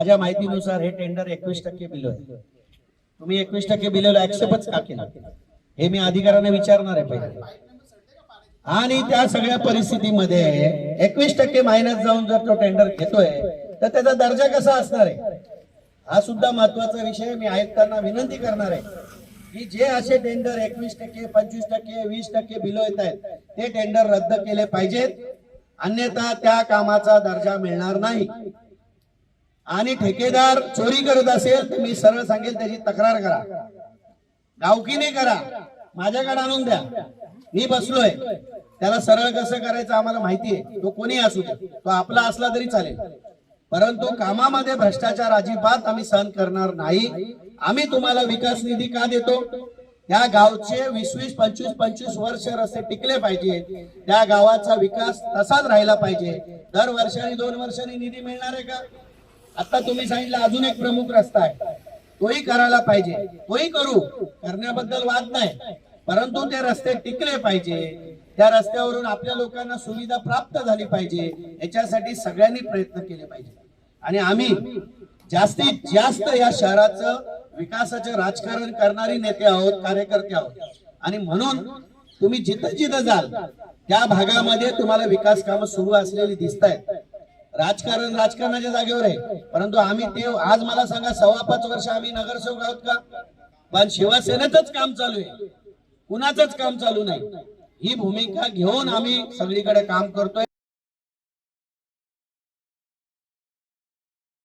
माझ्या माहितीनुसार हे टेंडर एकवीस टक्के बिल आहे तुम्ही एकवीस टक्के बिल ऍक्सेप्टच का केलं? हे मी अधिकाऱ्यांना विचारणार आहे पहिले. आणि त्या सगळ्या परिस्थितीमध्ये एकवीस टक्के मायनस जाऊन जर तो टेंडर घेतोय तर त्याचा दर्जा कसा असणार आहे? हा सुद्धा महत्त्वाचा विषय मी आयुक्तांना विनंती करणार आहे की जे असे टेंडर एकवीस टक्के पंचवीस टक्के वीस टक्के बिलो येत आहेत ते टेंडर रद्द केले पाहिजेत. अन्यथा त्या कामाचा दर्जा मिळणार नाही. आणि ठेकेदार चोरी करत असेल तर मी सरळ सांगेल त्याची तक्रार करा. गावकीने करा. माझ्याकडे आणून द्या. मी बसलोय. त्याला सरळ कसं करायचं आम्हाला माहिती आहे. तो कोणी असू दे. तो आपला असला तरी चालेल. परंतु कामामध्ये भ्रष्टाचार अजिबात आम्ही सहन करणार नाही. आम्ही तुम्हाला विकास निधी का देतो? त्या गावचे वीस वीस पंचवीस पंचवीस वर्ष रस्ते टिकले पाहिजे. त्या गावाचा विकास तसाच राहिला पाहिजे. दर वर्षांनी दोन वर्षांनी निधी मिळणार आहे का? आता तुम्ही सांगितलं अजून एक प्रमुख रस्ता आहे. तोही करायला पाहिजे. तोही करू. करण्याबद्दल वाद नाही. परंतु ते रस्ते टिकले पाहिजे. त्या रस्त्यावरून आपल्या लोकांना सुविधा प्राप्त झाली पाहिजे. याच्यासाठी सगळ्यांनी प्रयत्न केले पाहिजे. आणि आम्ही जास्तीत जास्त या शहराचं विकासाचे राजकारण करणारी नेते आहोत कार्यकर्ते आहोत. आणि म्हणून तुम्ही जिथं जिथं जाल त्या भागामध्ये तुम्हाला विकास कामं सुरू असलेली दिसत आहेत राजकारण राजकारणाच्या जागेवर आहे. परंतु आम्ही ते आज मला सांगा सव्वा पाच वर्ष आम्ही नगरसेवक आहोत का? पण शिवसेनेचंच काम चालू आहे. कुणाचंच काम चालू नाही. ही भूमिका घेऊन आम्ही सगळीकडे काम करतोय.